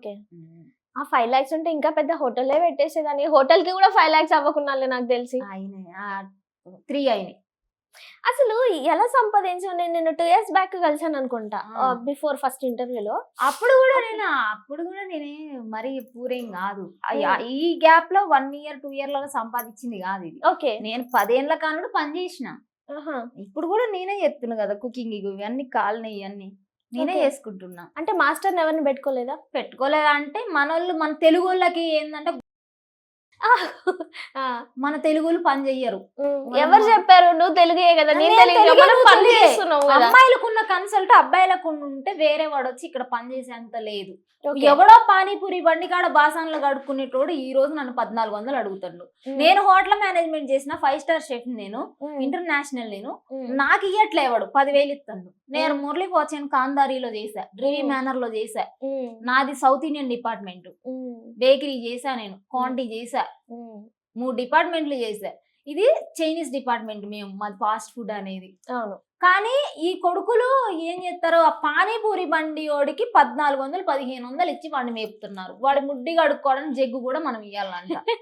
Okay. ఆ five lakhs ఉంటే ఇంకా పెద్ద హోటలే పెట్టేసేదాన్ని. హోటల్కి కూడా ఫైవ్ లాక్స్ అవ్వకుండా నాకు తెలిసి. త్రీ అయినాయి. అసలు ఎలా సంపాదించావు? నేను నిన్ను టూ ఇయర్స్ బ్యాక్ కలిసాను అనుకుంటా. బిఫోర్ ఫస్ట్ ఇంటర్వ్యూలో. అప్పుడు కూడా నేను? అప్పుడు కూడా నేనే మరి పూరేం కాదు. ఈ గ్యాప్లో వన్ ఇయర్ టూ ఇయర్లో సంపాదించింది కాదు ఇది. ఓకే. నేను పదేళ్ళ కానుడు పని చేసిన. ఇప్పుడు కూడా నేనే చెప్తున్నా కదా కుకింగ్ ఇవన్నీ కాలినాయి ఇవన్నీ నేనే. చేసుకుంటున్నా. అంటే మాస్టర్ ఎవరిని పెట్టుకోలేదా? పెట్టుకోలేదంటే మనోళ్ళు మన తెలుగు వాళ్ళకి ఏంటంటే మన తెలుగులు పని చెయ్యరు. ఎవరు చెప్పారు? నువ్వు తెలుగే కదా? అమ్మాయిలకు ఉన్న కన్సల్ట్ అబ్బాయిలకు ఉంటే వేరే వాడు వచ్చి ఇక్కడ పని చేసేంత లేదు. ఎవడో పానీపూరి బండి కాడ బాసాన్లు కడుక్కునేటోడు ఈ రోజు నన్ను పద్నాలుగు వందలు అడుగుతాడు. నేను హోటల్ మేనేజ్మెంట్ చేసిన ఫైవ్ స్టార్ షెఫ్ నేను ఇంటర్నేషనల్ నేను. నాకు ఇయ్యట్లేవాడు పదివేలు ఇస్తాడు. నేను మురళి పోచాను కాందారీలో చేసా డ్రీవీ. మేనర్లో చేసా నాది సౌత్ ఇండియన్ డిపార్ట్మెంట్. బేకరీ చేసా నేను క్వాంటిటీ చేసా మూడు డిపార్ట్మెంట్లు చేసా. ఇది చైనీస్ డిపార్ట్మెంట్ మేము మాది ఫాస్ట్ ఫుడ్ అనేది. అవును. కానీ ఈ కొడుకులు ఏం చేస్తారు ఆ పానీపూరి బండి వాడికి పద్నాలుగు వందలు పదిహేను వందలు ఇచ్చి వాడిని మేపుతున్నారు. వాడి ముడ్డి కడుక్కోవడానికి జగ్గు కూడా మనం ఇవ్వాలంట